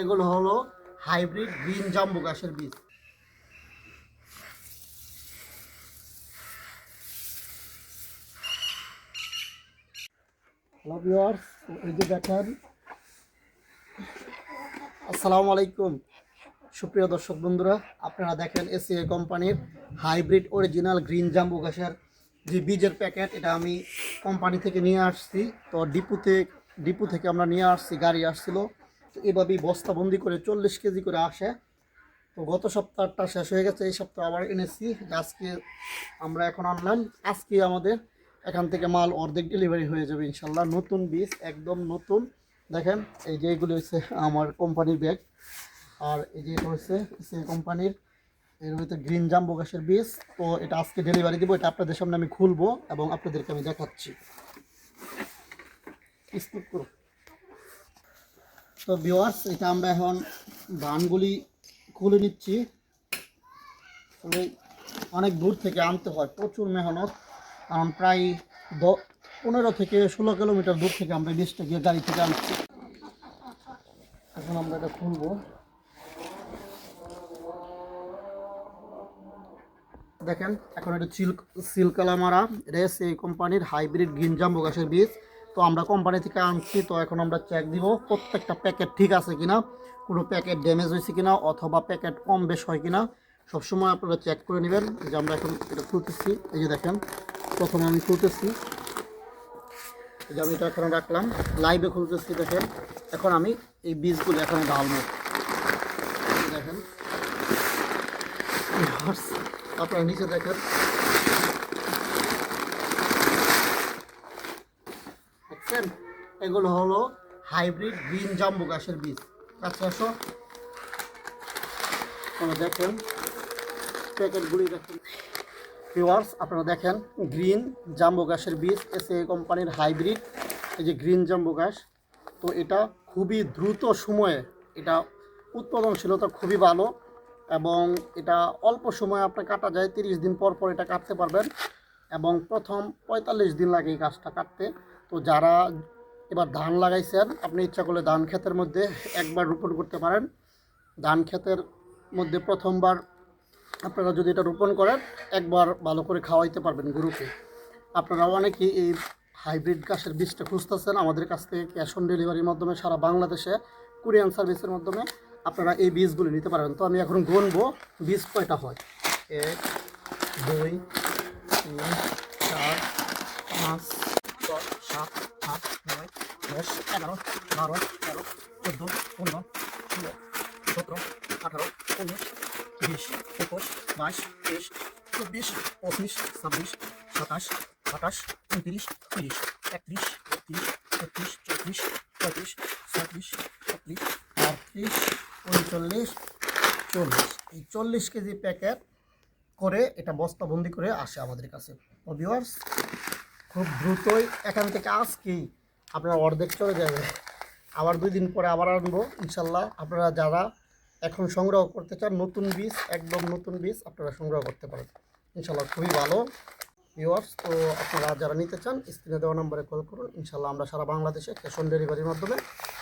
এগুলো হলো hybrid green জাম্বু গাছের বীজ। যে দেখেন, আসসালামু আলাইকুম। সুপ্রিয় দর্শক বন্ধুরা, আপনারা দেখেন এসিআই কোম্পানির হাইব্রিড অরিজিনাল গ্রিন জাম্বু গাছের যে বীজের প্যাকেট, এটা আমি কোম্পানি থেকে নিয়ে আসছি। তো ডিপুতে, ডিপু থেকে আমরা নিয়ে আসছি, গাড়ি আসছিল। এভাবেই বস্তাবন্দি করে চল্লিশ কেজি করে আসে। তো গত সপ্তাহটা শেষ হয়ে গেছে, এই সপ্তাহ আবার এনেছি। আজকে আমরা এখন আনলাম, আজকে আমাদের এখান থেকে মাল অর্ধেক ডেলিভারি হয়ে যাবে ইনশাল্লাহ। নতুন বীজ, একদম নতুন। দেখেন, এই যে এগুলো হচ্ছে আমার কোম্পানির ব্যাগ আর এই যে হচ্ছে সেই কোম্পানির এর ভিতরে গ্রিন জাম্বো গাছের বীজ। তো এটা আজকে ডেলিভারি দিব, এটা আপনাদের সামনে আমি খুলবো এবং আপনাদেরকে আমি দেখাচ্ছি। স্কিপ করো তো ভিওয়ার্স এটা আমরা এখন ধানগুলি খুলে নিচ্ছি। অনেক দূর থেকে আনতে হয়, প্রচুর মেহনত। কারণ প্রায় দ পনেরো থেকে ষোলো কিলোমিটার দূর থেকে আমরা বীজটা গিয়ে গাড়ি থেকে আনছি। এখন আমরা এটা খুলবো। দেখেন, এখন এটা চিল সিলকালা মারা এটা এই কোম্পানির হাইব্রিড গ্রিন জাম্বু গাছের বীজ। তো আমরা কোম্পানি থেকে আনছি, তো এখন আমরা চেক দিব প্রত্যেকটা প্যাকেট ঠিক আছে কিনা, কোনো প্যাকেট ড্যামেজ হয়েছে কিনা অথবা প্যাকেট কম বেশ হয় কিনা, সবসময় আপনারা চেক করে নেবেন। যে আমরা এখন এটা খুলতেছি, এই যে দেখেন, প্রথমে আমি খুলতেছি। যে আমি এটা এখন রাখলাম লাইভে খুলতেছি, দেখেন। এখন আমি এই বীজগুলো এখন ঢালবো। দেখেন। আপনারা নিচে দেখেন। এগুলো হলো হাইব্রিড গ্রিন জাম্বু গাছের বীজ। কাছে আসো। আপনারা দেখেন প্যাকেটগুলি দেখেন ভিউয়ার্স আপনারা দেখেন, গ্রিন জাম্বু গাছের বীজ এস এ কোম্পানির হাইব্রিড, এই যে গ্রিন জাম্বু গাছ। তো এটা খুবই দ্রুত সময়ে, এটা উৎপাদনশীলতা খুবই ভালো এবং এটা অল্প সময়ে আপনার কাটা যায়, তিরিশ দিন পর পর এটা কাটতে পারবেন এবং প্রথম পঁয়তাল্লিশ দিন লাগে এই গাছটা কাটতে। তো যারা এবার ধান লাগাইছেন। আপনি ইচ্ছা করলে ধান ক্ষেতের মধ্যে একবার রোপণ করতে পারেন। ধান ক্ষেতের মধ্যে প্রথমবার আপনারা যদি এটা রোপণ করেন, একবার ভালো করে খাওয়াইতে পারবেন গরুকে। আপনারা অনেকেই এই হাইব্রিড গাছের বীজটা খুঁজতেছেন। আমাদের কাছ থেকে ক্যাশ অন ডেলিভারির মাধ্যমে সারা বাংলাদেশে কুরিয়ান সার্ভিসের মাধ্যমে আপনারা এই বীজগুলি নিতে পারবেন তো আমি এখন গুনবো, বীজ কয়টা হয়? এক, দুই, তিন এগারো, বারো, তেরো, চোদ্দ, পনেরো, ষোলো, সতেরো, আঠারো, উনিশ, বিশ, একুশ, বাইশ, তেইশ, চব্বিশ, পঁচিশ, ছাব্বিশ, সাতাশ, আঠাশ, উনত্রিশ, তিরিশ, একত্রিশ, বত্রিশ তেত্রিশ চৌত্রিশ, পঁয়ত্রিশ ছত্রিশ ছত্রিশ আটত্রিশ, উনচল্লিশ, চল্লিশ। এই চল্লিশ কেজি প্যাকেট করে এটা বস্তাবন্দি করে আসে আমাদের কাছে। তো ভিউয়ার্স খুব দ্রুতই এখান থেকে আজকেই আপনার অর্ধেক চলে যাবে। আবার দুই দিন পরে আবার আনব, ইনশাল্লাহ। আপনারা যারা এখন সংগ্রহ করতে চান, নতুন বীজ, একদম নতুন বীজ, আপনারা সংগ্রহ করতে পারেন। ইনশাল্লাহ খুবই ভালো। ভিউয়ার্স তো আপনারা যারা নিতে চান, স্ক্রিনে দেওয়া নম্বরে কল করুন। ইনশাল্লাহ আমরা সারা বাংলাদেশে ক্যাশ অন ডেলিভারির মাধ্যমে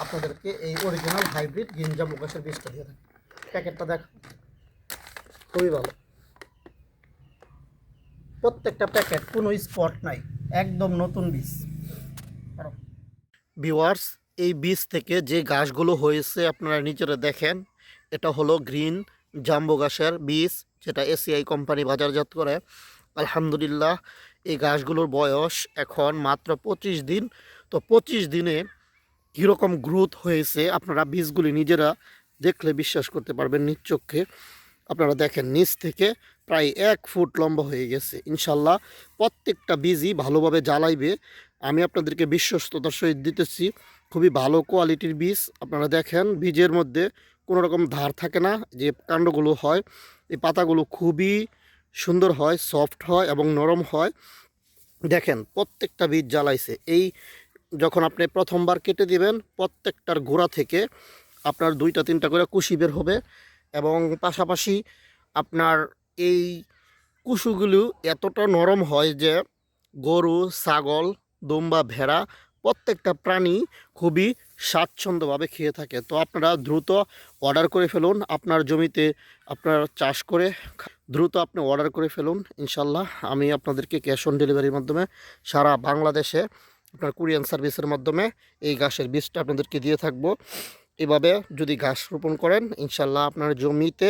আপনাদেরকে এই অরিজিনাল হাইব্রিড গিঞ্জা মুখাসের বীজটা দিয়ে থাকি। প্যাকেটটা দেখ খুবই ভালো। প্রত্যেকটা প্যাকেট কোনো স্পট নাই। একদম নতুন বীজ। ভিওয়ার্স এই বীজ থেকে যে গাছগুলো হয়েছে আপনারা নিজেরা দেখেন, এটা হলো গ্রিন জাম্বো গাছের বীজ যেটা এসিআই কোম্পানি বাজারজাত করে। আলহামদুলিল্লাহ, এই গাছগুলোর বয়স এখন মাত্র পঁচিশ দিন। তো পঁচিশ দিনে কীরকম গ্রোথ হয়েছে, আপনারা বীজগুলি নিজেরা দেখলে বিশ্বাস করতে পারবেন নিজ চোখে। আপনারা দেখেন, নিচ থেকে প্রায় এক ফুট লম্বা হয়ে গেছে। ইনশাল্লাহ প্রত্যেকটা বীজই ভালোভাবে জ্বালাইবে। আমি আপনাদেরকে বিশ্বস্ততার সহিত দিতেছি, খুবই ভালো কোয়ালিটির বীজ। আপনারা দেখেন, বীজের মধ্যে কোনো রকম ধার থাকে না, যে কাণ্ডগুলো হয়, এই পাতাগুলো খুবই সুন্দর হয়, সফট হয় এবং নরম হয়। দেখেন, প্রত্যেকটা বীজ জ্বালাইছে। এই যখন আপনি প্রথমবার কেটে দিবেন, প্রত্যেকটার গোড়া থেকে আপনার দুইটা, তিনটা করে কুশি বের হবে। এবং পাশাপাশি আপনার এই কুশুগুলো এতটা নরম হয় যে গরু, ছাগল, দুম্বা, ভেড়া প্রত্যেকটা প্রাণী খুবই স্বাচ্ছন্দ্যভাবে খেয়ে থাকে। তো আপনারা দ্রুত অর্ডার করে ফেলুন। আপনার জমিতে আপনার চাষ করে দ্রুত আপনি অর্ডার করে ফেলুন, ইনশাল্লাহ। আমি আপনাদেরকে ক্যাশ অন ডেলিভারির মাধ্যমে সারা বাংলাদেশে আপনার কুরিয়ান সার্ভিসের মাধ্যমে এই গাছের বীজটা আপনাদেরকে দিয়ে থাকব। এভাবে যদি ঘাস রোপণ করেন ইনশাল্লাহ আপনার জমিতে